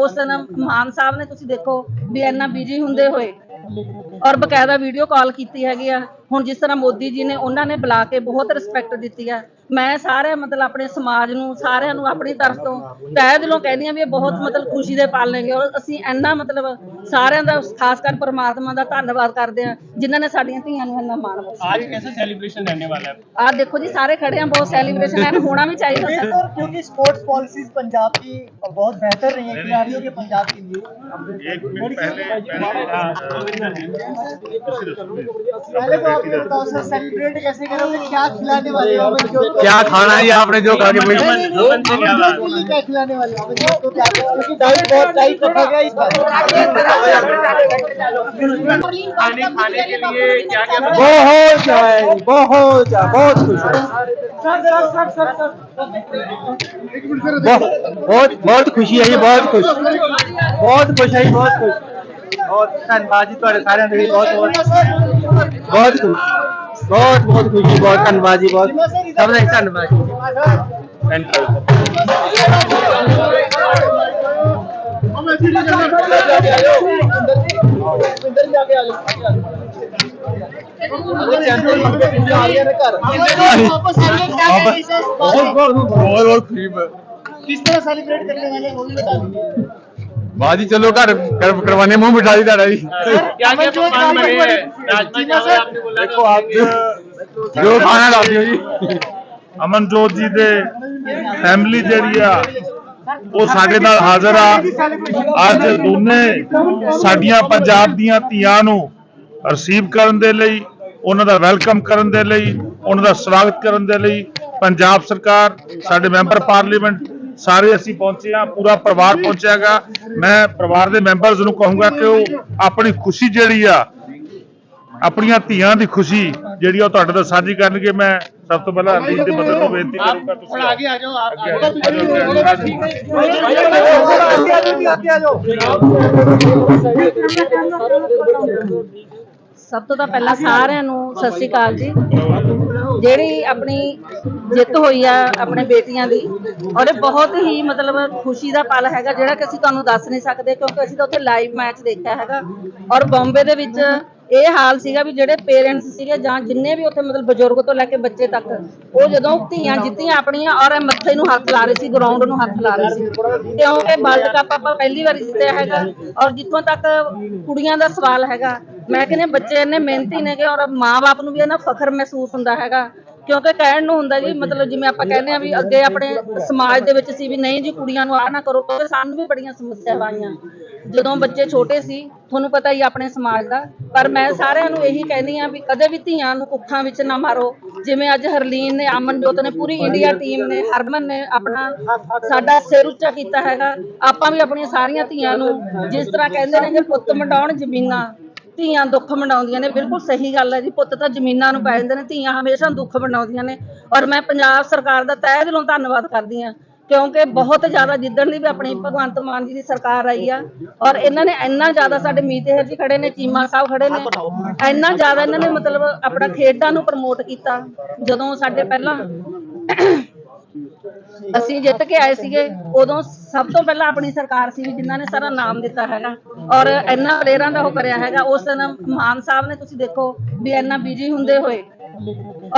ਉਸ ਦਿਨ ਮਾਨ ਸਾਹਿਬ ਨੇ ਤੁਸੀਂ ਦੇਖੋ ਵੀ ਇੰਨਾ ਬਿਜ਼ੀ ਹੁੰਦੇ ਹੋਏ ਔਰ ਬਕਾਇਦਾ ਵੀਡੀਓ ਕਾਲ ਕੀਤੀ ਹੈਗੀ ਆ। ਹੁਣ ਜਿਸ ਤਰ੍ਹਾਂ ਮੋਦੀ ਜੀ ਨੇ, ਉਹਨਾਂ ਨੇ ਬੁਲਾ ਕੇ ਬਹੁਤ ਰਿਸਪੈਕਟ ਦਿੱਤੀ ਆ। ਮੈਂ ਸਾਰੇ ਮਤਲਬ ਆਪਣੇ ਸਮਾਜ ਨੂੰ ਸਾਰਿਆਂ ਨੂੰ ਆਪਣੀ ਤਰਫ ਤੋਂ ਤਹਿ ਦਿਲੋਂ ਕਹਿੰਦੀ ਆ ਵੀ ਇਹ ਬਹੁਤ ਮਤਲਬ ਖੁਸ਼ੀ ਦੇ ਪਲ ਨੇਗੇ ਔਰ ਅਸੀਂ ਇੰਨਾ ਮਤਲਬ ਸਾਰਿਆਂ ਦਾ ਖਾਸ ਕਰ ਪਰਮਾਤਮਾ ਦਾ ਧੰਨਵਾਦ ਕਰਦੇ ਆ ਜਿਨ੍ਹਾਂ ਨੇ ਸਾਡੀਆਂ ਧੀਆਂ ਨੂੰ ਇੰਨਾ ਮਾਣ ਬਖਸ਼ਿਆ आज कैसे सेलिब्रेशन रहने वाला है ਆਹ ਦੇਖੋ ਜੀ ਸਾਰੇ ਖੜੇ ਆ ਬਹੁਤ ਸੈਲੀਬ੍ਰੇਸ਼ਨ ਹੈ ਹੋਣਾ ਵੀ ਚਾਹੀਦਾ ਸਰ बेहतर क्योंकि स्पोर्ट्स पॉलिसीज पंजाब की बहुत बेहतर रही है खिलाड़ियों के पंजाब के लिए एक मिनट पहले पहले तो आप ये बताओ सर सेलिब्रेट कैसे करोगे क्या खिलाने वाले हो अमनजोत को? क्या खाना है आपने जो खा के बहुत बहुत बहुत खुश बहुत बहुत खुशी है बहुत खुश बहुत खुश है बहुत खुश और धनबाद जी थोड़े सारे बहुत बहुत बहुत खुश ਬਹੁਤ ਖੁਸ਼ ਬਹੁਤ ਬਹੁਤ ਖੁਸ਼ੀ ਬਹੁਤ ਧੰਨਵਾਦ ਜੀ ਬਹੁਤ ਸਭ ਦਾ ਧੰਨਵਾਦ ਜੀ ਥੈਂਕ ਯੂ वापस आ गए क्या करेंगे सर बहुत बहुत बहुत खुशी किस तरह सेलिब्रेट करने वाले हैं वो भी बता दीजिए ਬਾਜੀ ਚਲੋ ਘਰ ਕਰ- ਕਰਵਾਨੇ ਮੂੰਹ ਮਿਠਾ ਦੀ ਤੁਹਾਡਾ ਜੀ क्या क्या पकवान बने हैं राजमा चावल आपने बोला ਦੇਖੋ ਅੱਜ ਜੋ ਖਾਣਾ ਦੱਸਿਓ ਜੀ ਅਮਨਜੋਤ ਜੀ ਦੇ ਫੈਮਿਲੀ ਜਿਹੜੀ ਆ ਉਹ ਸਾਡੇ ਨਾਲ ਹਾਜ਼ਰ ਆ ਅੱਜ ਦੋਨੇ ਸਾਡੀਆਂ ਪੰਜਾਬ ਦੀਆਂ ਧੀਆਂ ਨੂੰ ਰਿਸੀਵ ਕਰਨ ਦੇ ਲਈ ਉਹਨਾਂ ਦਾ ਵੈਲਕਮ ਕਰਨ ਦੇ ਲਈ ਉਹਨਾਂ ਦਾ ਸਵਾਗਤ ਕਰਨ ਦੇ ਲਈ ਪੰਜਾਬ ਸਰਕਾਰ ਸਾਡੇ ਮੈਂਬਰ ਪਾਰਲੀਮੈਂਟ ਸਾਰੇ ਅਸੀਂ ਪਹੁੰਚੇ ਆ ਪੂਰਾ ਪਰਿਵਾਰ ਪਹੁੰਚਿਆਗਾ ਮੈਂ ਪਰਿਵਾਰ ਦੇ ਮੈਂਬਰਸ ਨੂੰ ਕਹੂੰਗਾ ਕਿ ਉਹ ਆਪਣੀ ਖੁਸ਼ੀ ਜਿਹੜੀ ਆ ਆਪਣੀਆਂ ਧੀਆਂ ਦੀ ਖੁਸ਼ੀ ਜਿਹੜੀ ਉਹ ਤੁਹਾਡੇ ਨਾਲ ਸਾਂਝੀ ਕਰਨਗੇ ਮੈਂ ਸਭ ਤੋਂ ਪਹਿਲਾਂ ਅਰਦੀਪ ਦੇ ਮਦਦ ਨੂੰ ਬੇਨਤੀ ਕਰੂੰਗਾ ਸਭ ਤੋਂ ਪਹਿਲਾਂ ਸਾਰਿਆਂ ਨੂੰ ਸਤਿ ਸ਼੍ਰੀ ਅਕਾਲ ਜੀ ਜਿਹੜੀ ਆਪਣੀ ਜਿੱਤ ਹੋਈ ਆ ਆਪਣੇ ਬੇਟੀਆਂ ਦੀ, ਔਰ ਇਹ ਬਹੁਤ ਹੀ ਮਤਲਬ ਖੁਸ਼ੀ ਦਾ ਪਲ ਹੈਗਾ, ਜਿਹੜਾ ਕਿ ਅਸੀਂ ਤੁਹਾਨੂੰ ਦੱਸ ਨਹੀਂ ਸਕਦੇ, ਕਿਉਂਕਿ ਅਸੀਂ ਤਾਂ ਉੱਥੇ ਲਾਈਵ ਮੈਚ ਦੇਖਿਆ ਹੈਗਾ। ਔਰ ਬੰਬੇ ਦੇ ਵਿੱਚ ਇਹ ਹਾਲ ਸੀਗਾ ਵੀ ਜਿਹੜੇ ਪੇਰੈਂਟਸ ਸੀਗੇ ਜਾਂ ਜਿੰਨੇ ਵੀ ਉੱਥੇ ਮਤਲਬ ਬਜ਼ੁਰਗ ਤੋਂ ਲੈ ਕੇ ਬੱਚੇ ਤੱਕ, ਉਹ ਜਦੋਂ ਧੀਆਂ ਜਿੱਤੀਆਂ ਆਪਣੀਆਂ, ਔਰ ਇਹ ਮੱਥੇ ਨੂੰ ਹੱਥ ਲਾ ਰਹੇ ਸੀ ਗਰਾਊਂਡ ਨੂੰ ਹੱਥ ਲਾ ਰਹੇ ਸੀ। ਕਿਉਂਕਿ ਵਰਲਡ ਕੱਪ ਆਪਾਂ ਪਹਿਲੀ ਵਾਰੀ ਜਿੱਤਿਆ ਹੈਗਾ, ਔਰ ਜਿੱਥੋਂ ਤੱਕ ਕੁੜੀਆਂ ਦਾ ਸਵਾਲ ਹੈਗਾ ਮੈਂ ਕਹਿੰਦੇ ਹਾਂ, ਬੱਚੇ ਇੰਨੇ ਮਿਹਨਤੀ ਨੇਗੇ ਔਰ ਮਾਂ-ਬਾਪ ਨੂੰ ਵੀ ਇਹਨਾਂ ਫਖਰ ਮਹਿਸੂਸ ਹੁੰਦਾ ਹੈਗਾ। ਕਿਉਂਕਿ ਕਹਿਣ ਨੂੰ ਹੁੰਦਾ ਜੀ, ਮਤਲਬ ਜਿਵੇਂ ਆਪਾਂ ਕਹਿੰਦੇ ਆ ਵੀ ਅੱਗੇ ਆਪਣੇ ਸਮਾਜ ਦੇ ਵਿੱਚ ਸੀ ਵੀ ਨਹੀਂ ਜੀ, ਕੁੜੀਆਂ ਨੂੰ ਆਹ ਨਾ ਕਰੋ, ਕਿਉਂਕਿ ਸਾਨੂੰ ਵੀ ਬੜੀਆਂ ਸਮੱਸਿਆਵਾਂ ਆਈਆਂ। ਜਦੋਂ ਬੱਚੇ ਛੋਟੇ ਸੀ, ਤੁਹਾਨੂੰ ਪਤਾ ਹੀ ਆਪਣੇ ਸਮਾਜ ਦਾ। ਪਰ ਮੈਂ ਸਾਰਿਆਂ ਨੂੰ ਇਹੀ ਕਹਿੰਦੀ ਆ ਵੀ ਕਦੇ ਵੀ ਧੀਆਂ ਨੂੰ ਕੁੱਖਾਂ ਵਿੱਚ ਨਾ ਮਾਰੋ। ਜਿਵੇਂ ਅੱਜ ਹਰਲੀਨ ਨੇ ਅਮਨਜੋਤ ਨੇ, ਪੂਰੀ ਇੰਡੀਆ ਟੀਮ ਨੇ, ਹਰਮਨ ਨੇ ਆਪਣਾ ਸਾਡਾ ਸਿਰ ਉੱਚਾ ਕੀਤਾ ਹੈਗਾ। ਆਪਾਂ ਵੀ ਆਪਣੀਆਂ ਸਾਰੀਆਂ ਧੀਆਂ ਨੂੰ ਜਿਸ ਤਰ੍ਹਾਂ ਕਹਿੰਦੇ ਨੇ ਕਿ ਪੁੱਤ ਮੰਡਾਉਣ ਜ਼ਮੀਨਾਂ। ਧੀਆਂ ਦੁੱਖ ਮਨਾਉਂਦੀਆਂ ਨੇ, ਬਿਲਕੁਲ ਸਹੀ ਗੱਲ ਹੈ ਜੀ। ਪੁੱਤ ਤਾਂ ਜ਼ਮੀਨਾਂ ਨੂੰ ਪੈ ਜਾਂਦੇ ਨੇ, ਧੀਆਂ ਹਮੇਸ਼ਾ ਦੁੱਖ ਮਨਾਉਂਦੀਆਂ ਨੇ। ਔਰ ਮੈਂ ਪੰਜਾਬ ਸਰਕਾਰ ਦਾ ਤਹਿ ਦਿਲੋਂ ਧੰਨਵਾਦ ਕਰਦੀ ਹਾਂ, ਕਿਉਂਕਿ ਬਹੁਤ ਜ਼ਿਆਦਾ ਜਿੱਦਣ ਦੀ ਵੀ ਆਪਣੀ ਭਗਵੰਤ ਮਾਨ ਜੀ ਦੀ ਸਰਕਾਰ ਆਈ ਆ, ਔਰ ਇਹਨਾਂ ਨੇ ਇੰਨਾ ਜ਼ਿਆਦਾ ਸਾਡੇ ਮੀਤੇ ਜੀ ਖੜੇ ਨੇ, ਚੀਮਾ ਸਾਹਿਬ ਖੜੇ ਨੇ, ਇੰਨਾ ਜ਼ਿਆਦਾ ਇਹਨਾਂ ਨੇ ਮਤਲਬ ਆਪਣਾ ਖੇਡਾਂ ਨੂੰ ਪ੍ਰਮੋਟ ਕੀਤਾ। ਜਦੋਂ ਸਾਡੇ ਪਹਿਲਾਂ ਅਸੀਂ ਜਿੱਤ ਕੇ ਆਏ ਸੀਗੇ, ਉਦੋਂ ਸਭ ਤੋਂ ਪਹਿਲਾਂ ਆਪਣੀ ਸਰਕਾਰ ਸੀ ਜਿਨ੍ਹਾਂ ਨੇ ਸਾਰਾ ਨਾਮ ਦਿੱਤਾ ਹੈਗਾ। ਔਰ ਇੰਨਾ ਪਲੇਅਰਾਂ ਦਾ ਉਹ ਕਰਿਆ ਹੈਗਾ, ਉਸ ਦਿਨ ਮਾਨ ਸਾਹਿਬ ਨੇ ਤੁਸੀਂ ਦੇਖੋ ਵੀ ਇੰਨਾ ਬਿਜ਼ੀ ਹੁੰਦੇ ਹੋਏ।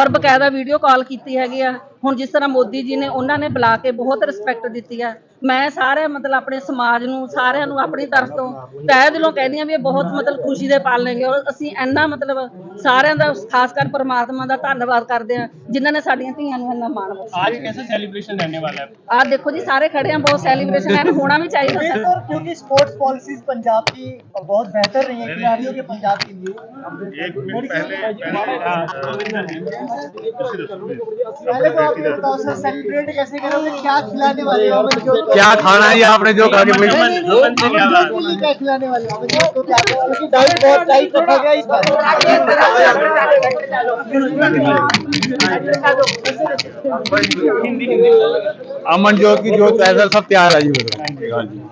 ਔਰ ਬਕਾਇਦਾ ਵੀਡੀਓ ਕਾਲ ਕੀਤੀ ਹੈਗੀ ਆ। ਹੁਣ ਜਿਸ ਤਰ੍ਹਾਂ ਮੋਦੀ ਜੀ ਨੇ ਉਹਨਾਂ ਨੇ ਬੁਲਾ ਕੇ ਬਹੁਤ ਰਿਸਪੈਕਟ ਦਿੱਤੀ ਆ ਮੈਂ ਸਾਰੇ ਮਤਲਬ ਆਪਣੇ ਸਮਾਜ ਨੂੰ ਸਾਰਿਆਂ ਨੂੰ ਆਪਣੀ ਤਰਫ ਤੋਂ ਤਹਿ ਦਿਲੋਂ ਕਹਿੰਦੀ ਆ ਵੀ ਇਹ ਬਹੁਤ ਮਤਲਬ ਖੁਸ਼ੀ ਦੇ ਪਲ ਨੇਗੇ ਔਰ ਅਸੀਂ ਇੰਨਾ ਮਤਲਬ ਸਾਰਿਆਂ ਦਾ ਖਾਸ ਕਰ ਪਰਮਾਤਮਾ ਦਾ ਧੰਨਵਾਦ ਕਰਦੇ ਆ ਜਿਨ੍ਹਾਂ ਨੇ ਸਾਡੀਆਂ ਧੀਆਂ ਨੂੰ ਇੰਨਾ ਮਾਣ ਬਖਸ਼ਿਆ आज कैसे सेलिब्रेशन रहने वाला है ਆਹ ਦੇਖੋ ਜੀ ਸਾਰੇ ਖੜੇ ਆ ਬਹੁਤ ਸੈਲੀਬ੍ਰੇਸ਼ਨ ਹੈ ਹੋਣਾ ਵੀ ਚਾਹੀਦਾ ਸਰ बेहतर क्योंकि स्पोर्ट्स पॉलिसीज पंजाब की बहुत बेहतर रही है खिलाड़ियों के पंजाब के लिए एक मिनट पहले पहले क्या खाना है आपने जो खा के खिलाने वाले अमन जोत की जो पैदल सब तैयार है जी।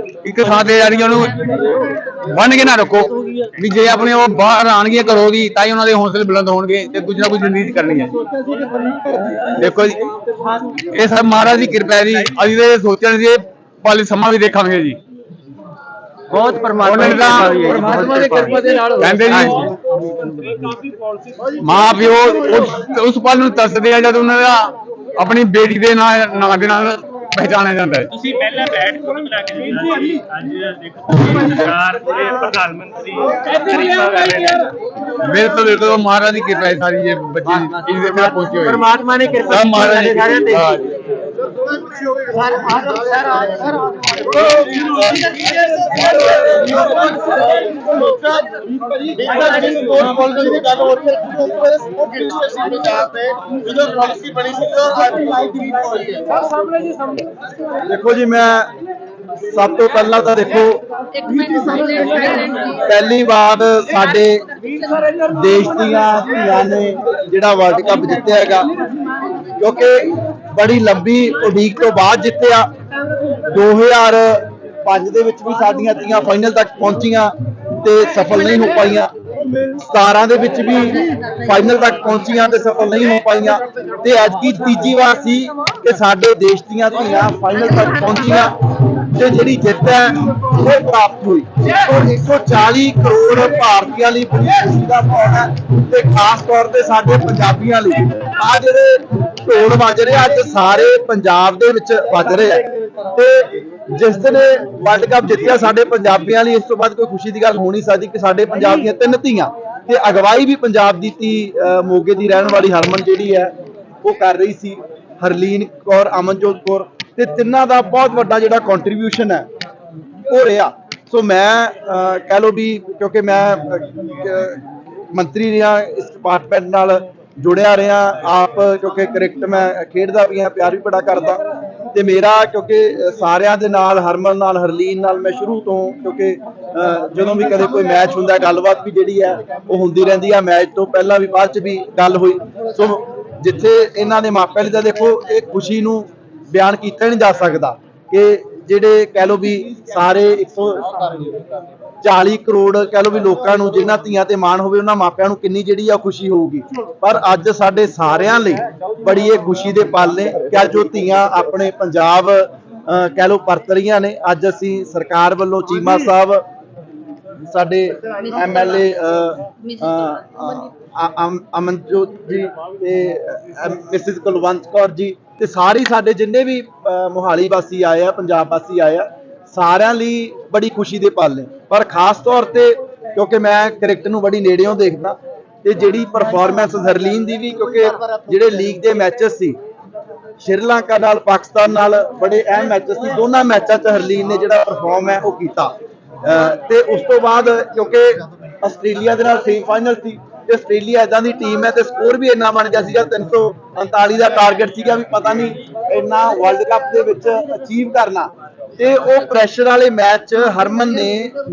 ਇੱਕ ਥਾਂ ਤੇ ਜਾਣੀ ਉਹਨੂੰ। ਬੰਨ ਕੇ ਨਾ ਰੱਖੋ। ਵੀ ਜੇ ਆਪਣੇ ਉਹ ਬਾਹਰ ਆਣਗੇ ਘਰੋਂ ਦੀ ਤਾਂ ਹੀ ਉਹਨਾਂ ਦੇ ਹੌਸਲੇ ਬੁਲੰਦ ਹੋਣਗੇ ਤੇ ਕੁਝ ਨਾ ਕੁਝ ਜ਼ਿੰਦਗੀ 'ਚ ਕਰਨੀ ਹੈ। ਦੇਖੋ ਜੀ ਇਹ ਸਭ ਮਹਾਰਾਜ ਦੀ ਕਿਰਪਾ ਹੈ ਜੀ। ਅਸੀਂ ਤੇ ਸੋਚਣ ਸੀ ਪਾਲੀ ਸਮਾਂ ਵੀ ਦੇਖਾਂਗੇ ਜੀ। ਬਹੁਤ ਪਰਮਾਤਮਾ ਦਾ ਪਰਮਾਤਮਾ ਦੀ ਕਿਰਪਾ ਦੇ ਨਾਲ ਕਹਿੰਦੇ ਜੀ ਮਾਂ ਪਿਓ ਉਸ ਉਸ ਪਲ ਨੂੰ ਤਰਸਦੇ ਆ ਜਦ ਉਹਨਾਂ ਦਾ ਆਪਣੀ ਬੇਟੀ ਦੇ ਨਾਂ ਨਾਂ ਦੇ ਨਾਲ ਪਹਿਚਾਣਿਆ ਜਾਂਦਾ ਹੈ। ਤੁਸੀਂ ਪਹਿਲਾਂ ਬੈਠ ਕੇ ਨਾ ਮਿਲਾ ਕੇ ਜੀ ਅੱਜ ਦੇਖੋ ਸਰਕਾਰ ਪੂਰੇ ਪ੍ਰਧਾਨ ਮੰਤਰੀ ਗਰੀਬਾਂ ਵਾਲੇ ਮੇਰੇ ਤੋਂ ਦੇਖੋ ਮਹਾਰਾਜ ਦੀ ਕਿਰਪਾ ਸਾਰੀ ਜੇ ਬੱਚੇ ਦੀ ਮੈਂ ਪਹੁੰਚੀ ਹੋਈ ਪਰਮਾਤਮਾ ਨੇ ਕਿਰਪਾ ਕੀਤੀ ਹੈ ਦੇਖੋ ਜੀ, ਮੈਂ ਸਭ ਤੋਂ ਪਹਿਲਾਂ ਤਾਂ ਦੇਖੋ, ਪਹਿਲੀ ਵਾਰ ਸਾਡੇ ਦੇਸ਼ ਦੀਆਂ ਧੀਆਂ ਨੇ ਜਿਹੜਾ ਵਰਲਡ ਕੱਪ ਜਿੱਤਿਆ ਹੈਗਾ, ਕਿਉਂਕਿ ਬੜੀ ਲੰਬੀ ਉਡੀਕ ਤੋਂ ਬਾਅਦ ਜਿੱਤਿਆ। 2005 ਦੇ ਵਿੱਚ ਵੀ ਸਾਡੀਆਂ ਧੀਆਂ ਫਾਈਨਲ ਤੱਕ ਪਹੁੰਚੀਆਂ ਤੇ ਸਫਲ ਨਹੀਂ ਹੋ ਪਾਈਆਂ। 17 ਦੇ ਵਿੱਚ ਵੀ ਫਾਈਨਲ ਤੱਕ ਪਹੁੰਚੀਆਂ ਤੇ ਸਫਲ ਨਹੀਂ ਹੋ ਪਾਈਆਂ। ਤੇ ਅੱਜ ਦੀ ਤੀਜੀ ਵਾਰ ਸੀ ਕਿ ਸਾਡੇ ਦੇਸ਼ ਦੀਆਂ ਧੀਆਂ ਫਾਈਨਲ ਤੱਕ ਪਹੁੰਚੀਆਂ। ਤੇ ਜਿਹੜੀ ਜਿੱਤ ਹੈ, ਉਹ ਪ੍ਰਾਪਤ ਹੋਈ। ਔਰ 140 ਕਰੋੜ ਭਾਰਤੀਆਂ ਲਈ ਬੜੀ ਖੁਸ਼ੀ ਦਾ ਮਾਹੌਲ ਹੈ ਤੇ ਖਾਸ ਤੌਰ ਤੇ ਸਾਡੇ ਪੰਜਾਬੀਆਂ ਲਈ। ਆ ਜਿਹੜੇ ਢੋਲ ਵੱਜ ਰਹੇ, ਅੱਜ ਸਾਰੇ ਪੰਜਾਬ ਦੇ ਵਿੱਚ ਵੱਜ ਰਹੇ ਆ। ਤੇ ਜਿਸ ਦਿਨ ਵਰਲਡ ਕੱਪ ਜਿੱਤਿਆ ਸਾਡੇ ਪੰਜਾਬੀਆਂ ਲਈ, ਇਸ ਤੋਂ ਬਾਅਦ ਕੋਈ ਖੁਸ਼ੀ ਦੀ ਗੱਲ ਹੋ ਨਹੀਂ ਸਕਦੀ ਕਿ ਸਾਡੇ ਪੰਜਾਬ ਦੀਆਂ ਤਿੰਨ ਧੀਆਂ ਤੇ ਅਗਵਾਈ ਵੀ ਪੰਜਾਬ ਦੀ ਧੀ ਮੋਗੇ ਦੀ ਰਹਿਣ ਵਾਲੀ ਹਰਮਨ ਜਿਹੜੀ ਹੈ, ਉਹ ਕਰ ਰਹੀ ਸੀ। ਹਰਲੀਨ ਕੌਰ, ਅਮਨਜੋਤ ਕੌਰ ਤੇ ਤਿੰਨਾਂ ਦਾ ਬਹੁਤ ਵੱਡਾ ਜਿਹੜਾ ਕੰਟਰੀਬਿਊਸ਼ਨ ਹੈ ਉਹ ਰਿਹਾ। ਸੋ ਮੈਂ ਕਹਿ ਲਓ ਵੀ ਕਿਉਂਕਿ ਮੈਂ ਮੰਤਰੀ ਰਿਹਾ ਇਸ ਡਿਪਾਰਟਮੈਂਟ ਨਾਲ ਜੁੜਿਆ ਰਿਹਾ ਆਪ ਕਿਉਂਕਿ ਕ੍ਰਿਕਟ ਮੈਂ ਖੇਡਦਾ ਵੀ ਹਾਂ ਪਿਆਰ ਵੀ ਬੜਾ ਕਰਦਾ। ਤੇ ਮੇਰਾ ਕਿਉਂਕਿ ਸਾਰਿਆਂ ਦੇ ਨਾਲ ਹਰਮਨ ਨਾਲ ਹਰਲੀਨ ਨਾਲ ਮੈਂ ਸ਼ੁਰੂ ਤੋਂ ਕਿਉਂਕਿ ਅਹ, ਜਦੋਂ ਵੀ ਕਦੇ ਕੋਈ ਮੈਚ ਹੁੰਦਾ ਗੱਲਬਾਤ ਵੀ ਜਿਹੜੀ ਹੈ ਉਹ ਹੁੰਦੀ ਰਹਿੰਦੀ ਹੈ ਮੈਚ ਤੋਂ ਪਹਿਲਾਂ ਵੀ ਬਾਅਦ ਚ ਵੀ ਗੱਲ ਹੋਈ। ਸੋ ਜਿੱਥੇ ਇਹਨਾਂ ਦੇ ਮਾਪਿਆਂ ਲਈ ਤਾਂ ਦੇਖੋ ਇਹ ਖੁਸ਼ੀ ਨੂੰ ਬਿਆਨ ਕੀਤਾ ਨਹੀਂ ਜਾ ਸਕਦਾ ਕਿ ਜਿਹੜੇ ਕਹਿ ਲਓ ਵੀ ਸਾਰੇ 140 ਕਰੋੜ ਕਹਿ ਲਓ ਵੀ ਲੋਕਾਂ ਨੂੰ ਜਿਨ੍ਹਾਂ ਧੀਆਂ ਤੇ ਮਾਣ ਹੋਵੇ ਉਹਨਾਂ ਮਾਪਿਆਂ ਨੂੰ ਕਿੰਨੀ ਜਿਹੜੀ ਆ ਖੁਸ਼ੀ ਹੋਊਗੀ। ਪਰ ਅੱਜ ਸਾਡੇ ਸਾਰਿਆਂ ਲਈ ਬੜੀ ਇਹ ਖੁਸ਼ੀ ਦੇ ਪਲ ਨੇ ਕਿ ਅੱਜ ਉਹ ਧੀਆਂ ਆਪਣੇ ਪੰਜਾਬ ਕਹਿ ਲਓ ਪਰਤ ਰਹੀਆਂ ਨੇ। ਅੱਜ ਅਸੀਂ ਸਰਕਾਰ ਵੱਲੋਂ ਚੀਮਾ ਸਾਹਿਬ ਸਾਡੇ ਐਮਐਲਏ ਅਮਨਜੋਤ ਜੀ ਤੇ ਮਿਸਿਸ ਕੁਲਵੰਤ ਕੌਰ ਜੀ ਤੇ ਸਾਰੀ ਸਾਡੇ ਜਿੰਨੇ ਵੀ ਮੋਹਾਲੀ ਵਾਸੀ ਆਏ ਆ, ਪੰਜਾਬ ਵਾਸੀ ਆਏ ਆ, ਸਾਰਿਆਂ ਲਈ ਬੜੀ ਖੁਸ਼ੀ ਦੇ ਪਲ ਨੇ। ਪਰ ਖਾਸ ਤੌਰ ਤੇ ਕਿਉਂਕਿ ਮੈਂ ਕ੍ਰਿਕਟ ਨੂੰ ਬੜੀ ਨੇੜਿਓਂ ਦੇਖਦਾ ਤੇ ਜਿਹੜੀ ਪਰਫਾਰਮੈਂਸ ਹਰਲੀਨ ਦੀ ਵੀ, ਕਿਉਂਕਿ ਜਿਹੜੇ ਲੀਗ ਦੇ ਮੈਚਸ ਸੀ ਸ਼੍ਰੀਲੰਕਾ ਨਾਲ, ਪਾਕਿਸਤਾਨ ਨਾਲ ਬੜੇ ਅਹਿਮ ਮੈਚਸ ਸੀ, ਦੋਨਾਂ ਮੈਚਾਂ 'ਚ ਹਰਲੀਨ ਨੇ ਜਿਹੜਾ ਪਰਫਾਰਮ ਹੈ ਉਹ ਕੀਤਾ। ਤੇ ਉਸ ਤੋਂ ਬਾਅਦ ਕਿਉਂਕਿ ਆਸਟ੍ਰੇਲੀਆ ਦੇ ਨਾਲ ਸੈਮੀਫਾਈਨਲ ਸੀ ਤੇ ਆਸਟ੍ਰੇਲੀਆ ਇਦਾਂ ਦੀ ਟੀਮ ਹੈ ਤੇ ਸਕੋਰ ਵੀ ਇੰਨਾ ਬਣ ਗਿਆ ਸੀਗਾ 339 ਦਾ ਟਾਰਗੇਟ ਸੀਗਾ ਵੀ ਪਤਾ ਨਹੀਂ ਇੰਨਾ ਵਰਲਡ ਕੱਪ ਦੇ ਵਿੱਚ ਅਚੀਵ ਕਰਨਾ। ਤੇ ਉਹ ਪ੍ਰੈਸ਼ਰ ਵਾਲੇ ਮੈਚ ਹਰਮਨ ਨੇ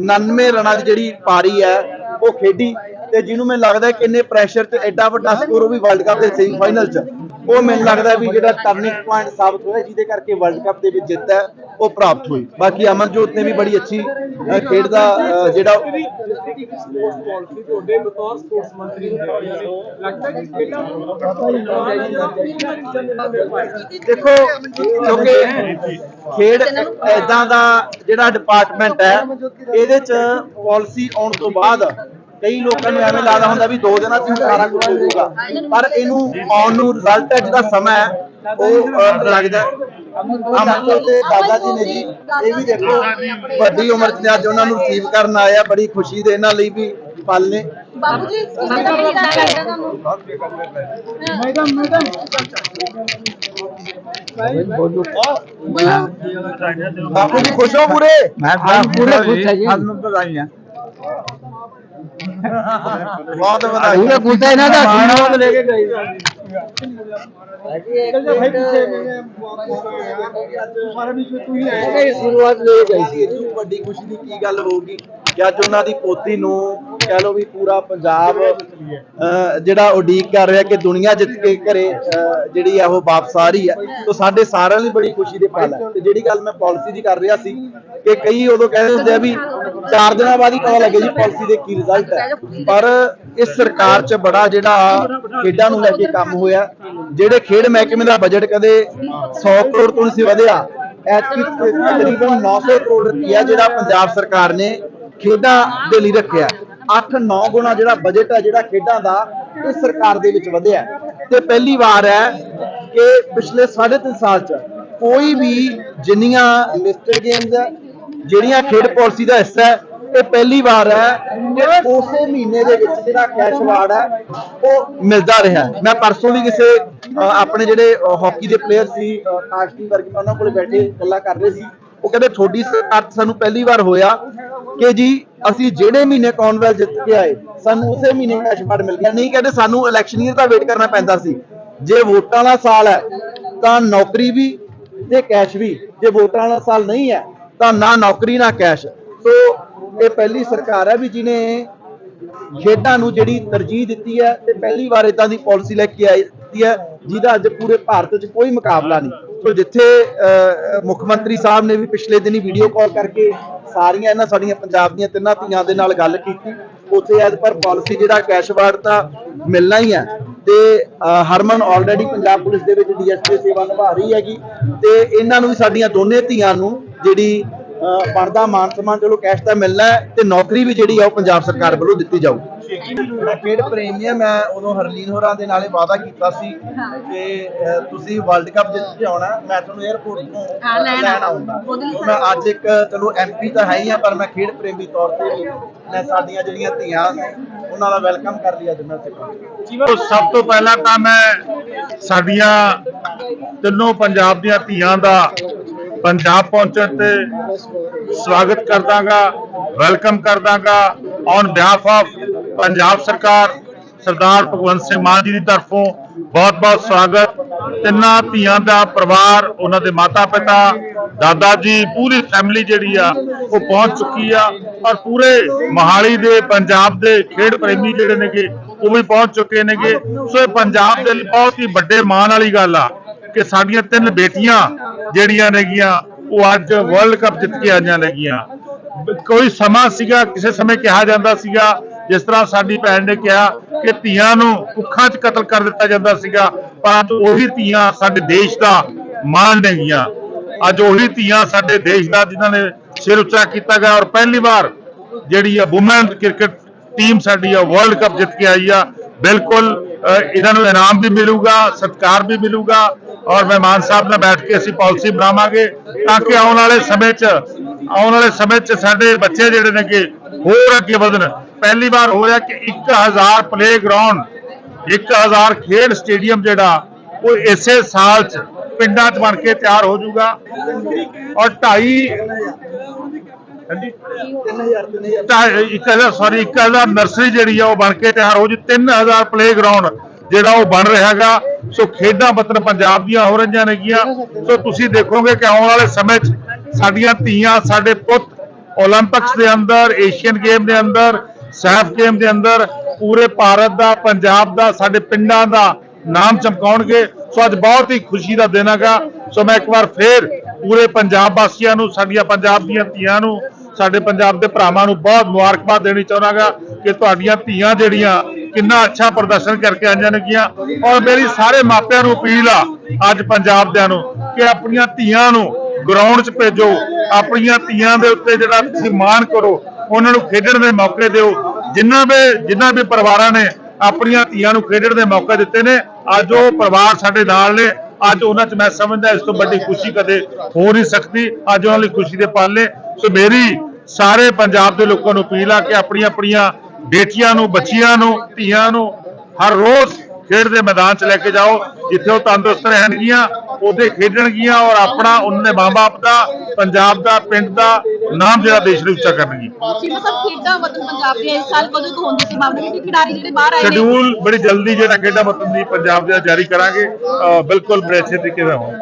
99 ਰਨਾਂ ਦੀ ਜਿਹੜੀ ਪਾਰੀ ਹੈ ਉਹ ਖੇਡੀ ਤੇ ਜਿਹਨੂੰ ਮੈਨੂੰ ਲੱਗਦਾ ਕਿ ਇੰਨੇ ਪ੍ਰੈਸ਼ਰ 'ਚ ਐਡਾ ਵੱਡਾ ਸਕੋਰ ਉਹ ਵੀ ਵਰਲਡ ਕੱਪ ਦੇ ਸੈਮੀਫਾਈਨਲ 'ਚ। ਉਹ ਮੈਨੂੰ ਲੱਗਦਾ ਵੀ ਜਿਹੜਾ ਟਰਨਿੰਗ ਪੁਆਇੰਟ ਸਾਬਤ ਹੋਇਆ ਜਿਹਦੇ ਕਰਕੇ ਵਰਲਡ ਕੱਪ ਦੇ ਵਿੱਚ ਜਿੱਤ ਹੈ ਉਹ ਪ੍ਰਾਪਤ ਹੋਈ। ਬਾਕੀ ਅਮਨਜੋਤ ਨੇ ਵੀ ਬੜੀ ਅੱਛੀ ਖੇਡ ਦਾ ਜਿਹੜਾ ਦੇਖੋ ਕਿਉਂਕਿ ਖੇਡ ਐਦਾਂ ਦਾ ਜਿਹੜਾ ਡਿਪਾਰਟਮੈਂਟ ਹੈ ਇਹਦੇ ਚ ਪਾਲਿਸੀ ਆਉਣ ਤੋਂ ਬਾਅਦ ਕਈ ਲੋਕਾਂ ਨੂੰ ਐਵੇਂ ਲੱਗਦਾ ਹੁੰਦਾ ਵੀ ਦੋ ਦਿਨਾਂ ਚ ਹੀ ਸਾਰਾ ਕੁਝ ਹੋ ਜਾਊਗਾ। ਪਰ ਇਹਨੂੰ ਆਉਣ ਨੂੰ ਰਿਜ਼ਲਟ ਹੈ ਜਿਹੜਾ ਸਮਾਂ ਹੈ ਉਹ ਲੱਗਦਾ ਅਮਰਜੋਤ ਦੇ ਦਾਦਾ ਜੀ ਨੇ ਜੀ ਇਹ ਵੀ ਦੇਖੋ ਵੱਡੀ ਉਮਰ ਚ ਅੱਜ ਉਹਨਾਂ ਨੂੰ ਰਿਸੀਵ ਕਰਨ ਆਇਆ ਬੜੀ ਖੁਸ਼ੀ ਦੇ ਇਹਨਾਂ ਲਈ ਵੀ ਪਲ ਨੇ। ਬਾਬੂ ਜੀ ਬਾਪੂ ਜੀ ਖੁਸ਼ ਹੋ ਪੂਰੇ? ਮੈਂ ਪੂਰੇ ਖੁਸ਼ ਹਾਂ ਜੀ ਬਧਾਈਆਂ। ਬਹੁਤ ਵਧਾਈ ਪੂਰਾ ਗੁੱਸਾ ਇਹਨਾਂ ਦਾ ਆਸ਼ੀਰਵਾਦ ਲੈ ਕੇ ਗਏ ਸ਼ੁਰੂਆਤ ਲੈ ਕੇ ਗਈ ਸੀ। ਇਸ ਤੋਂ ਵੱਡੀ ਖੁਸ਼ੀ ਦੀ ਕੀ ਗੱਲ ਹੋਊਗੀ ਕਿ ਅੱਜ ਉਹਨਾਂ ਦੀ ਪੋਤੀ ਨੂੰ ਕਹਿ ਲਓ ਵੀ ਪੂਰਾ ਪੰਜਾਬ ਅਹ, ਜਿਹੜਾ ਉਡੀਕ ਕਰ ਰਿਹਾ ਕਿ ਦੁਨੀਆ ਜਿੱਤ ਕੇ ਘਰੇ ਜਿਹੜੀ ਆ ਉਹ ਵਾਪਸ ਆ ਰਹੀ ਹੈ ਤਾਂ ਸਾਡੇ ਸਾਰਿਆਂ ਲਈ ਬੜੀ ਖੁਸ਼ੀ ਦੇ ਪਲ ਹੈ ਤੇ ਜਿਹੜੀ ਗੱਲ ਮੈਂ ਪਾਲਿਸੀ ਦੀ ਕਰ ਰਿਹਾ ਸੀ ਕਿ ਕਈ ਉਦੋਂ ਕਹਿੰਦੇ ਹੁੰਦੇ ਆ ਵੀ ਚਾਰ ਦਿਨਾਂ ਬਾਅਦ ਹੀ ਪਤਾ ਲੱਗੇ ਜੀ ਪਾਲਿਸੀ ਦੇ ਕੀ ਰਿਜ਼ਲਟ ਹੈ ਪਰ ਇਸ ਸਰਕਾਰ 'ਚ ਬੜਾ ਜਿਹੜਾ ਖੇਡਾਂ ਨੂੰ ਲੈ ਕੇ ਕੰਮ ਹੋਇਆ। ਜਿਹੜੇ ਖੇਡ ਮਹਿਕਮੇ ਦਾ ਬਜਟ ਕਦੇ 100 ਕਰੋੜ ਤੋਂ ਨਹੀਂ ਸੀ ਵਧਿਆ, ਐਤਕੀ ਤਕਰੀਬਨ 900 ਕਰੋੜ ਰੁਪਇਆ ਜਿਹੜਾ ਪੰਜਾਬ ਸਰਕਾਰ ਨੇ ਖੇਡਾਂ ਦੇ ਲਈ ਰੱਖਿਆ। 8-9 ਗੁਣਾ ਜਿਹੜਾ ਬਜਟ ਹੈ ਜਿਹੜਾ ਖੇਡਾਂ ਦਾ, ਇਹ ਸਰਕਾਰ ਦੇ ਵਿੱਚ ਵਧਿਆ। ਤੇ ਪਹਿਲੀ ਵਾਰ ਹੈ ਕਿ ਪਿਛਲੇ 3.5 ਸਾਲ ਚ ਕੋਈ ਵੀ ਜਿੰਨੀਆਂ ਲਿਸਟਡ ਗੇਮਸ ਜਿਹੜੀਆਂ ਖੇਡ ਪਾਲਿਸੀ ਦਾ ਹਿੱਸਾ ਹੈ ਇਹ ਪਹਿਲੀ ਵਾਰ ਹੈ ਕਿ ਉਸੇ ਮਹੀਨੇ ਦੇ ਵਿੱਚ ਜਿਹੜਾ ਕੈਸ਼ ਅਵਾਰਡ ਹੈ, ਉਹ ਮਿਲਦਾ ਰਿਹਾ ਮੈਂ ਪਰਸੋਂ ਵੀ ਕਿਸੇ ਆਪਣੇ ਜਿਹੜੇ ਹਾਕੀ ਦੇ ਪਲੇਅਰ ਸੀ ਕਾਸ਼ਤੀ ਵਰਗੇ ਉਹਨਾਂ ਕੋਲ ਬੈਠੇ ਗੱਲਾਂ ਕਰ ਰਹੇ ਸੀ। ਉਹ ਕਹਿੰਦੇ, ਤੁਹਾਡੀ ਸਰਕਾਰ ਸਾਨੂੰ ਪਹਿਲੀ ਵਾਰ ਹੋਇਆ ਕਿ ਜੀ, ਅਸੀਂ ਜਿਹੜੇ ਮਹੀਨੇ ਕਾਨਵੈਲ ਜਿੱਤ ਕੇ ਆਏ, ਸਾਨੂੰ ਉਸੇ ਮਹੀਨੇ ਕੈਸ਼ ਅਵਾਰਡ ਮਿਲ ਗਿਆ। ਨਹੀਂ, ਕਹਿੰਦੇ, ਸਾਨੂੰ ਇਲੈਕਸ਼ਨ ਈਅਰ ਦਾ ਵੇਟ ਕਰਨਾ ਪੈਂਦਾ ਸੀ। ਜੇ ਵੋਟਾਂ ਦਾ ਸਾਲ ਹੈ, ਤਾਂ ਨੌਕਰੀ ਵੀ ਤੇ ਕੈਸ਼ ਵੀ। ਜੇ ਵੋਟਾਂ ਵਾਲਾ ਸਾਲ ਨਹੀਂ ਹੈ, ਤਾਂ ਨਾ ਨੌਕਰੀ, ਨਾ ਕੈਸ਼। ਸੋ ਇਹ ਪਹਿਲੀ ਸਰਕਾਰ ਹੈ ਵੀ ਜਿਹਨੇ ਖੇਡਾਂ ਨੂੰ ਜਿਹੜੀ ਤਰਜੀਹ ਦਿੱਤੀ ਹੈ ਤੇ ਪਹਿਲੀ ਵਾਰ ਇਦਾਂ ਦੀ ਪਾਲਿਸੀ ਲੈ ਕੇ ਆਈ ਹੈ ਜਿਹਦਾ ਅੱਜ ਪੂਰੇ ਭਾਰਤ 'ਚ ਕੋਈ ਮੁਕਾਬਲਾ ਨਹੀਂ। ਸੋ ਜਿੱਥੇ ਅਹ, ਮੁੱਖ ਮੰਤਰੀ ਸਾਹਿਬ ਨੇ ਵੀ ਪਿਛਲੇ ਦਿਨੀ ਵੀਡੀਓ ਕਾਲ ਕਰਕੇ ਸਾਰੀਆਂ ਇਹਨਾਂ ਸਾਡੀਆਂ ਪੰਜਾਬ ਦੀਆਂ ਤਿੰਨਾਂ ਧੀਆਂ ਦੇ ਨਾਲ ਗੱਲ ਕੀਤੀ ਉੱਥੇ ਐਜ਼ ਪਰ ਪਾਲਿਸੀ ਜਿਹੜਾ ਕੈਸ਼ ਵਾਰਡ ਤਾਂ ਮਿਲਣਾ ਹੀ ਹੈ। ਤੇ ਹਰਮਨ ਆਲਰੇਡੀ ਪੰਜਾਬ ਪੁਲਿਸ ਦੇ ਵਿੱਚ ਡੀਐਸਪੀ ਸੇਵਾ ਨਿਭਾ ਰਹੀ ਹੈਗੀ ਤੇ ਇਹਨਾਂ ਨੂੰ ਵੀ ਸਾਡੀਆਂ ਦੋਨੇ ਧੀਆਂ ਨੂੰ ਜਿਹੜੀ ਬਣਦਾ ਮਾਨ ਸਨਮਾਨ ਚਲੋ ਕੈਸ਼ ਤਾਂ ਮਿਲਣਾ ਤੇ ਨੌਕਰੀ ਵੀ ਜਿਹੜੀ ਆ ਉਹ ਪੰਜਾਬ ਸਰਕਾਰ ਵੱਲੋਂ ਦਿੱਤੀ ਜਾਊਗੀ ਮੈਂ ਖੇਡ ਪ੍ਰੇਮੀ ਆ ਮੈਂ ਉਦੋਂ ਹਰਲੀਨ ਹੋਰਾਂ ਦੇ ਨਾਲੇ ਵਾਅਦਾ ਕੀਤਾ ਸੀ ਕਿ ਤੁਸੀਂ ਵਰਲਡ ਕੱਪ ਜਿੱਤ ਕੇ ਆਉਣਾ ਮੈਂ ਤੁਹਾਨੂੰ 에어ਪੋਰਟ ਤੋਂ ਲੈਣ ਲਈ ਮੈਂ ਅੱਜ ਇੱਕ ਚਲੋ ਐਮਪੀ ਤਾਂ ਹੈ ਹੀ ਆ ਪਰ ਮੈਂ ਖੇਡ ਪ੍ਰੇਮੀ ਤੌਰ ਤੇ ਮੈਂ ਸਾਡੀਆਂ ਜਿਹੜੀਆਂ ਧੀਆਂ ਉਹਨਾਂ ਦਾ ਵੈਲਕਮ ਕਰ ਲਿਆ ਅੱਜ ਮੈਂ ਉਹ ਸਭ ਤੋਂ ਪਹਿਲਾਂ ਤਾਂ ਮੈਂ ਸਾਡੀਆਂ ਤਿੰਨੋਂ ਪੰਜਾਬ ਦੀਆਂ ਧੀਆਂ ਦਾ ਪੰਜਾਬ ਪਹੁੰਚਣ ਤੇ ਸਵਾਗਤ ਕਰਦਾਗਾ ਵੈਲਕਮ ਕਰਦਾਗਾ। ਔਨ ਬਿਹਾਫ ਆਫ ਪੰਜਾਬ ਸਰਕਾਰ, ਸਰਦਾਰ ਭਗਵੰਤ ਸਿੰਘ ਮਾਨ ਜੀ ਦੀ ਤਰਫੋਂ ਬਹੁਤ-ਬਹੁਤ ਸਵਾਗਤ। ਤਿੰਨਾਂ ਧੀਆਂ ਦਾ ਪਰਿਵਾਰ, ਉਹਨਾਂ ਦੇ ਮਾਤਾ ਪਿਤਾ ਦਾਦਾ ਜੀ, ਪੂਰੀ ਫੈਮਿਲੀ ਜਿਹੜੀ ਆ, ਉਹ ਪਹੁੰਚ ਚੁੱਕੀ ਆ ਔਰ ਪੂਰੇ ਮੋਹਾਲੀ ਦੇ, ਪੰਜਾਬ ਦੇ ਖੇਡ ਪ੍ਰੇਮੀ ਜਿਹੜੇ ਨੇਗੇ, ਉਹ ਵੀ ਪਹੁੰਚ ਚੁੱਕੇ ਨੇਗੇ। ਸੋ ਇਹ ਪੰਜਾਬ ਦੇ ਲਈ ਬਹੁਤ ਹੀ ਵੱਡੇ ਮਾਣ ਵਾਲੀ ਗੱਲ ਆ। ਕਿ ਸਾਡੀਆਂ ਤਿੰਨ ਬੇਟੀਆਂ ਜਿਹੜੀਆਂ ਨੇਗੀਆਂ ਉਹ ਅੱਜ ਵਰਲਡ ਕੱਪ ਜਿੱਤ ਕੇ ਆਈਆਂ ਨੇਗੀਆਂ। ਕੋਈ ਸਮਾਂ ਸੀਗਾ ਕਿਸੇ ਸਮੇਂ ਕਿਹਾ ਜਾਂਦਾ ਸੀਗਾ ਜਿਸ ਤਰ੍ਹਾਂ ਸਾਡੀ ਭੈਣ ਨੇ ਕਿਹਾ ਕਿ ਧੀਆਂ ਨੂੰ ਕੁੱਖਾਂ 'ਚ ਕਤਲ ਕਰ ਦਿੱਤਾ ਜਾਂਦਾ ਸੀਗਾ ਪਰ ਉਹੀ ਧੀਆਂ ਸਾਡੇ ਦੇਸ਼ ਦਾ ਮਾਣ ਨੇਗੀਆਂ। ਅੱਜ ਉਹੀ ਧੀਆਂ ਸਾਡੇ ਦੇਸ਼ ਦਾ ਜਿਨ੍ਹਾਂ ਨੇ ਸਿਰ ਉੱਚਾ ਕੀਤਾ ਗਿਆ ਔਰ ਪਹਿਲੀ ਵਾਰ ਜਿਹੜੀ ਆ ਵੂਮਨ ਕ੍ਰਿਕਟ ਟੀਮ ਸਾਡੀ ਆ ਵਰਲਡ ਕੱਪ ਜਿੱਤ ਕੇ ਆਈ ਆ। ਬਿਲਕੁਲ ਇਹਨਾਂ ਨੂੰ ਇਨਾਮ ਵੀ ਮਿਲੂਗਾ ਸਤਿਕਾਰ ਵੀ ਮਿਲੂਗਾ। ਔਰ ਮਹਿਮਾਨ ਸਾਹਿਬ ਨਾਲ ਬੈਠ ਕੇ ਅਸੀਂ ਪਾਲਿਸੀ ਬਣਾਵਾਂਗੇ ਤਾਂ ਕਿ ਆਉਣ ਵਾਲੇ ਸਮੇਂ 'ਚ, ਆਉਣ ਵਾਲੇ ਸਮੇਂ 'ਚ ਸਾਡੇ ਬੱਚੇ ਜਿਹੜੇ ਨੇਗੇ ਹੋਰ ਅੱਗੇ ਵਧਣ। ਪਹਿਲੀ ਵਾਰ ਹੋ ਰਿਹਾ ਕਿ 1000 ਪਲੇਗਰਾਉਂਡ 1000 ਖੇਡ ਸਟੇਡੀਅਮ ਜਿਹੜਾ, ਉਹ ਇਸੇ ਸਾਲ 'ਚ ਪਿੰਡਾਂ 'ਚ ਬਣ ਕੇ ਤਿਆਰ ਹੋ ਜਾਊਗਾ। ਔਰ 2.5 ਹਾਂਜੀ 3000 3000 ਤਾਂ ਇੱਕ ਹਜ਼ਾਰ ਸੌਰੀ 1000 ਨਰਸਰੀ ਜਿਹੜੀ ਆ, ਉਹ ਬਣ ਕੇ ਤਿਆਰ ਹੋ ਜੀ। 3000 ਪਲੇਗਰਾਉਂਡ ਜਿਹੜਾ ਉਹ ਬਣ ਰਿਹਾ ਰਿਹਾਗਾ ਸੋ ਖੇਡਾਂ ਵਤਨ ਪੰਜਾਬ ਦੀਆਂ ਹੋ ਰਹੀਆਂ ਨੇਗੀਆਂ। ਸੋ ਤੁਸੀਂ ਦੇਖੋਗੇ ਕਿ ਆਉਣ ਵਾਲੇ ਸਮੇਂ 'ਚ ਸਾਡੀਆਂ ਧੀਆਂ ਸਾਡੇ ਪੁੱਤ 올림픽ਸ ਦੇ ਅੰਦਰ ਏਸ਼ੀਅਨ ਗੇਮ ਦੇ ਅੰਦਰ ਸੈਫ ਗੇਮ ਦੇ ਅੰਦਰ, ਪੂਰੇ ਭਾਰਤ ਦਾ, ਪੰਜਾਬ ਦਾ, ਸਾਡੇ ਪਿੰਡਾਂ ਦਾ ਨਾਮ ਚਮਕਾਉਣਗੇ। ਸੋ ਅੱਜ ਬਹੁਤ ਹੀ ਖੁਸ਼ੀ ਦਾ ਦਿਨ ਹੈਗਾ। ਸੋ ਮੈਂ ਇੱਕ ਵਾਰ ਫੇਰ ਪੂਰੇ ਪੰਜਾਬ ਵਾਸੀਆਂ ਨੂੰ, ਸਾਡੀਆਂ ਪੰਜਾਬ ਦੀਆਂ ਧੀਆਂ ਨੂੰ, ਸਾਡੇ ਪੰਜਾਬ ਦੇ ਭਰਾਵਾਂ ਨੂੰ ਬਹੁਤ ਮੁਬਾਰਕਬਾਦ ਦੇਣੀ ਚਾਹੁੰਦਾਗਾ ਕਿ ਤੁਹਾਡੀਆਂ ਧੀਆਂ ਜਿਹੜੀਆਂ ਕਿੰਨਾ ਅੱਛਾ ਪ੍ਰਦਰਸ਼ਨ ਕਰਕੇ ਆਈਆਂ ਨੇਗੀਆਂ ਔਰ ਮੇਰੀ ਸਾਰੇ ਮਾਪਿਆਂ ਨੂੰ ਅਪੀਲ ਆ, ਅੱਜ ਪੰਜਾਬ ਦਿਆਂ ਨੂੰ, ਕਿ ਆਪਣੀਆਂ ਧੀਆਂ ਨੂੰ ਗਰਾਊਂਡ 'ਚ ਭੇਜੋ। ਆਪਣੀਆਂ ਧੀਆਂ ਦੇ ਉੱਤੇ ਜਿਹੜਾ ਤੁਸੀਂ ਮਾਣ ਕਰੋ, ਉਹਨਾਂ ਨੂੰ ਖੇਡਣ ਦੇ ਮੌਕੇ ਦਿਓ। ਜਿਨ੍ਹਾਂ ਵੀ ਜਿਨ੍ਹਾਂ ਵੀ ਪਰਿਵਾਰਾਂ ਨੇ ਆਪਣੀਆਂ ਧੀਆਂ ਨੂੰ ਖੇਡਣ ਦੇ ਮੌਕੇ ਦਿੱਤੇ ਨੇ, ਅੱਜ ਉਹ ਪਰਿਵਾਰ ਸਾਡੇ ਨਾਲ ਨੇ। ਅੱਜ ਉਹਨਾਂ 'ਚ ਮੈਂ ਸਮਝਦਾ ਇਸ ਤੋਂ ਵੱਡੀ ਖੁਸ਼ੀ ਕਦੇ ਹੋ ਨਹੀਂ ਸਕਦੀ। ਅੱਜ ਉਹਨਾਂ ਲਈ ਖੁਸ਼ੀ ਦੇ ਪਲ ਨੇ। ਸੋ ਮੇਰੀ ਸਾਰੇ ਪੰਜਾਬ ਦੇ ਲੋਕਾਂ ਨੂੰ ਅਪੀਲ ਆ ਕਿ ਆਪਣੀਆਂ ਆਪਣੀਆਂ ਬੇਟੀਆਂ ਨੂੰ ਬੱਚੀਆਂ ਨੂੰ ਧੀਆਂ ਨੂੰ ਹਰ ਰੋਜ਼ ਖੇਡ ਦੇ ਮੈਦਾਨ 'ਚ ਲੈ ਕੇ ਜਾਓ ਜਿੱਥੇ ਉਹ ਤੰਦਰੁਸਤ ਰਹਿਣਗੀਆਂ ਉੱਥੇ ਖੇਡਣਗੀਆਂ ਔਰ ਆਪਣਾ ਉਹਨਾਂ ਦੇ ਮਾਂ-ਬਾਪ ਦਾ ਪੰਜਾਬ ਦਾ ਪਿੰਡ ਦਾ ਨਾਮ ਜਿਹੜਾ ਦੇਸ਼ ਦੇ ਉੱਚਾ ਕਰਨਗੇ ਚੀਮਾ ਸਾਹਿਬ ਖੇਡਾਂ ਵਤਨ ਪੰਜਾਬ ਦੀਆਂ ਇਸ ਸਾਲ ਕਦੋਂ ਤੋਂ ਹੁੰਦੀ ਸੀ ਮਾਮਲੇ ਕਿ ਖਿਡਾਰੀ ਜਿਹੜੇ ਬਾਹਰ ਆਏ ਨੇ। ਸ਼ਡਿਊਲ ਬੜੀ ਜਲਦੀ ਜਿਹੜਾ ਖੇਡਾਂ ਵਤਨ ਦੀ ਪੰਜਾਬ ਦੇ ਜਾਰੀ ਕਰਾਂਗੇ। ਬਿਲਕੁਲ ਬੜੇ ਅੱਛੇ ਤਰੀਕੇ ਨਾਲ ਹੋਣ